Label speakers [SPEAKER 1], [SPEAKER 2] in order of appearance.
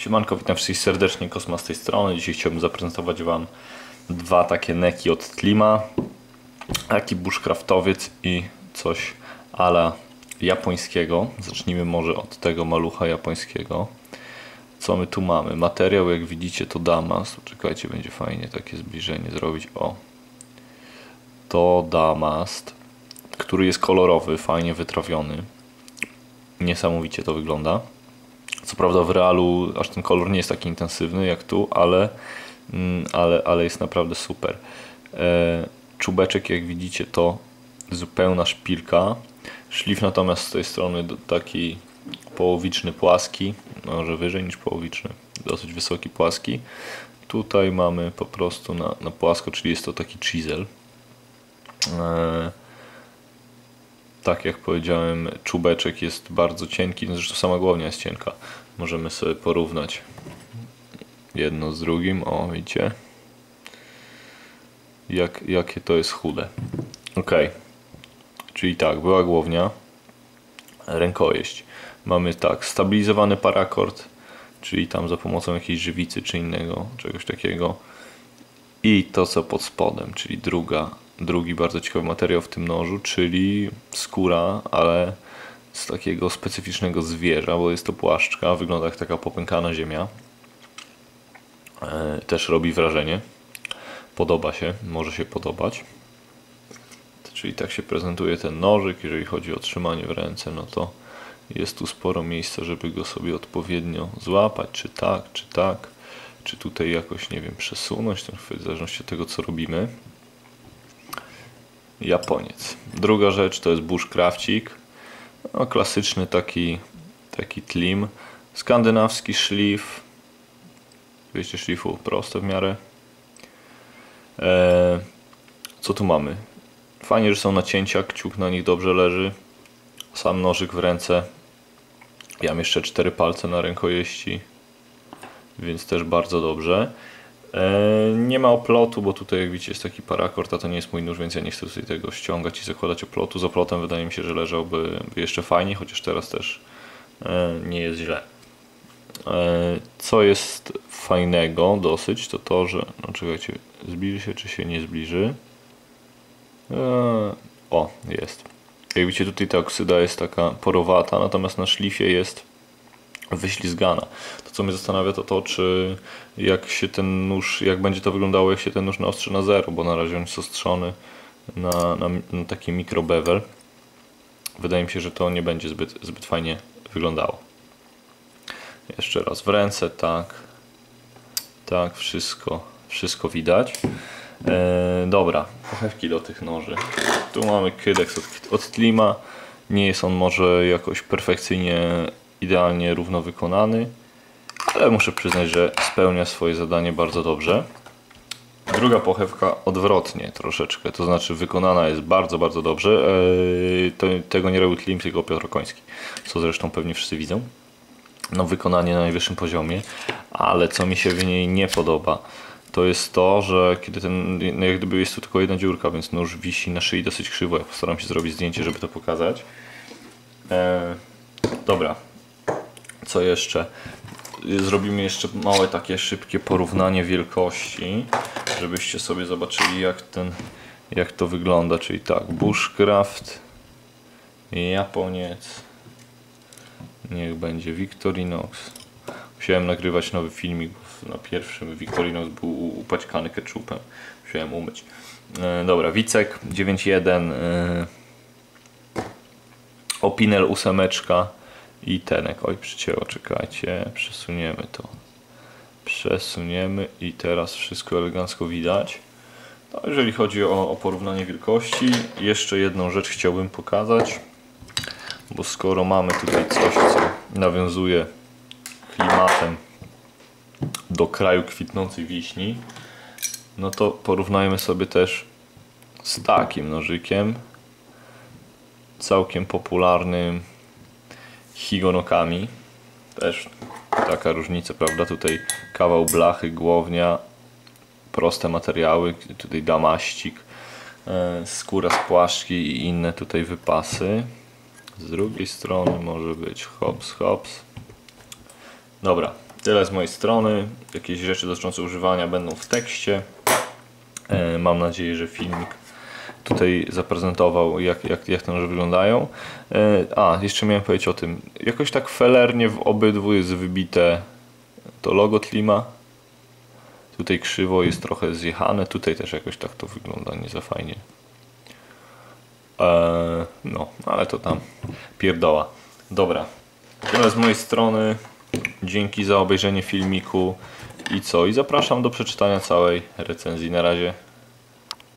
[SPEAKER 1] Siemanko, witam wszystkich serdecznie, Kosma z tej strony. Dzisiaj chciałbym zaprezentować Wam dwa takie neki od Tlima. Taki bushcraftowiec i coś ala japońskiego. Zacznijmy może od tego malucha japońskiego. Co my tu mamy? Materiał, jak widzicie, to damast. Czekajcie, będzie fajnie takie zbliżenie zrobić. O, to damast, który jest kolorowy, fajnie wytrawiony. Niesamowicie to wygląda. Co prawda w realu aż ten kolor nie jest taki intensywny jak tu, ale, mm, ale, ale jest naprawdę super. E, czubeczek jak widzicie to zupełna szpilka. Szlif natomiast z tej strony taki połowiczny, płaski, może wyżej niż połowiczny, dosyć wysoki, płaski. Tutaj mamy po prostu na, na płasko, czyli jest to taki chisel. E, tak jak powiedziałem, czubeczek jest bardzo cienki, no zresztą sama głownia jest cienka. Możemy sobie porównać jedno z drugim. O, widzicie? Jak, jakie to jest chude. Ok. Czyli tak, była głownia, rękojeść. Mamy tak, stabilizowany parakord, czyli tam za pomocą jakiejś żywicy czy innego, czegoś takiego. I to co pod spodem, czyli druga drugi bardzo ciekawy materiał w tym nożu, czyli skóra, ale z takiego specyficznego zwierza, bo jest to płaszczka, wygląda jak taka popękana ziemia. E, też robi wrażenie. Podoba się, może się podobać. Czyli tak się prezentuje ten nożyk, jeżeli chodzi o trzymanie w ręce, no to jest tu sporo miejsca, żeby go sobie odpowiednio złapać, czy tak, czy tak, czy tutaj jakoś, nie wiem, przesunąć, w zależności od tego, co robimy. Japoniec. Druga rzecz to jest bushcrafcik. No, klasyczny taki, taki tlim. Skandynawski szlif. Wiecie, szlifu proste w miarę. Eee, co tu mamy? Fajnie, że są nacięcia, kciuk na nich dobrze leży. Sam nożyk w ręce. Ja mam jeszcze cztery palce na rękojeści, więc też bardzo dobrze. E, nie ma oplotu, bo tutaj jak widzicie jest taki parakord, a to nie jest mój nóż, więc ja nie chcę tutaj tego ściągać i zakładać oplotu. Z oplotem wydaje mi się, że leżałby jeszcze fajnie, chociaż teraz też e, nie jest źle. E, co jest fajnego dosyć, to to, że... No czekajcie, zbliży się czy się nie zbliży? O, jest. Jak widzicie tutaj ta oksyda jest taka porowata, natomiast na szlifie jest wyślizgana. To co mnie zastanawia to to, czy jak się ten nóż, jak będzie to wyglądało, jak się ten nóż naostrzy na zero, bo na razie on jest ostrzony na, na, na taki mikrobevel. Wydaje mi się, że to nie będzie zbyt, zbyt fajnie wyglądało. Jeszcze raz w ręce, tak. Tak, wszystko, wszystko widać. E, dobra, pochewki do tych noży. Tu mamy kydex od, od Tlima. Nie jest on może jakoś perfekcyjnie idealnie równo wykonany, ale muszę przyznać, że spełnia swoje zadanie bardzo dobrze. Druga pochewka odwrotnie troszeczkę, to znaczy wykonana jest bardzo, bardzo dobrze. Eee, tego nie robił Klim, tylko Piotr Koński, co zresztą pewnie wszyscy widzą. No wykonanie na najwyższym poziomie, ale co mi się w niej nie podoba, to jest to, że kiedy ten, no jak gdyby jest tu tylko jedna dziurka, więc nóż wisi na szyi dosyć krzywo. Ja postaram się zrobić zdjęcie, żeby to pokazać. Eee, dobra, co jeszcze? Zrobimy jeszcze małe takie szybkie porównanie wielkości, żebyście sobie zobaczyli jak ten, jak to wygląda. Czyli tak, Bushcraft, Japoniec, niech będzie Victorinox. Musiałem nagrywać nowy filmik, na pierwszym Victorinox był upaćkany ketchupem. Musiałem umyć. E, dobra, Wicek 9.1 e, Opinel ósemeczka i tenek. Oj, przycięło, czekajcie, przesuniemy to. Przesuniemy i teraz wszystko elegancko widać. No, jeżeli chodzi o, o porównanie wielkości, jeszcze jedną rzecz chciałbym pokazać, bo skoro mamy tutaj coś, co nawiązuje klimatem do kraju kwitnącej wiśni, no to porównajmy sobie też z takim nożykiem, całkiem popularnym higonokami. Też taka różnica, prawda? Tutaj kawał blachy, głownia, proste materiały, tutaj damaścik, e, skóra z płaszczki i inne tutaj wypasy. Z drugiej strony może być hops, hops. Dobra, tyle z mojej strony. Jakieś rzeczy dotyczące używania będą w tekście. E, Mam nadzieję, że filmik tutaj zaprezentował, jak, jak, jak te noże wyglądają. E, A, jeszcze miałem powiedzieć o tym. Jakoś tak felernie w obydwu jest wybite to logo Tlima. Tutaj krzywo jest trochę zjechane, tutaj też jakoś tak to wygląda nie za fajnie. Eee, no, ale to tam pierdoła. Dobra, tyle z mojej strony. Dzięki za obejrzenie filmiku i co? I zapraszam do przeczytania całej recenzji. Na razie.